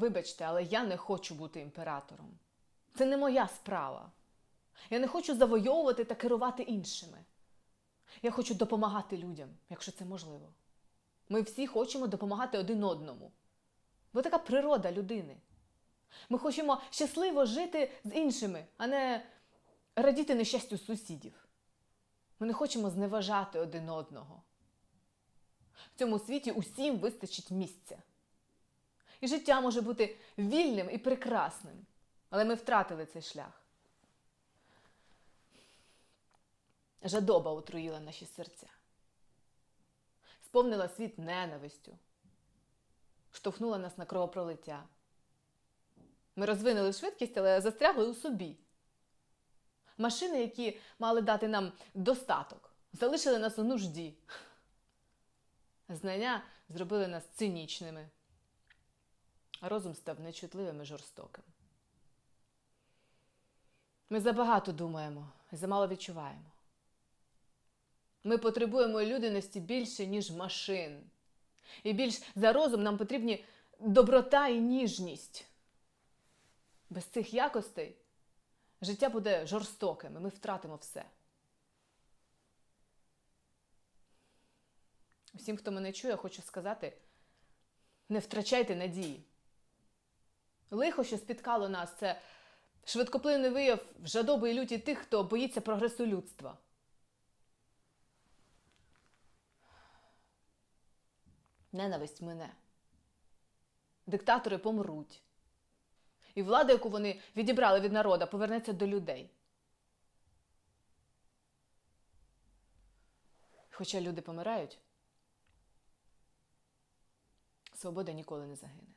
Вибачте, але я не хочу бути імператором. Це не моя справа. Я не хочу завойовувати та керувати іншими. Я хочу допомагати людям, якщо це можливо. Ми всі хочемо допомагати один одному. Бо така природа людини. Ми хочемо щасливо жити з іншими, а не радіти нещастю сусідів. Ми не хочемо зневажати один одного. В цьому світі усім вистачить місця. І життя може бути вільним і прекрасним. Але ми втратили цей шлях. Жадоба отруїла наші серця, сповнила світ ненавистю, штовхнула нас на кровопролиття. Ми розвинули швидкість, але застрягли у собі. Машини, які мали дати нам достаток, залишили нас у нужді. Знання зробили нас цинічними, розум став нечутливим і жорстоким. Ми забагато думаємо і замало відчуваємо. Ми потребуємо людяності більше, ніж машин. І більш за розум нам потрібні доброта і ніжність. Без цих якостей життя буде жорстоким, і ми втратимо все. Усім, хто мене чує, хочу сказати: не втрачайте надії. Лихо, що спіткало нас, це швидкоплинний вияв жадоби і люті тих, хто боїться прогресу людства. Ненависть мине. Диктатори помруть. І влада, яку вони відібрали від народа, повернеться до людей. Хоча люди помирають, свобода ніколи не загине.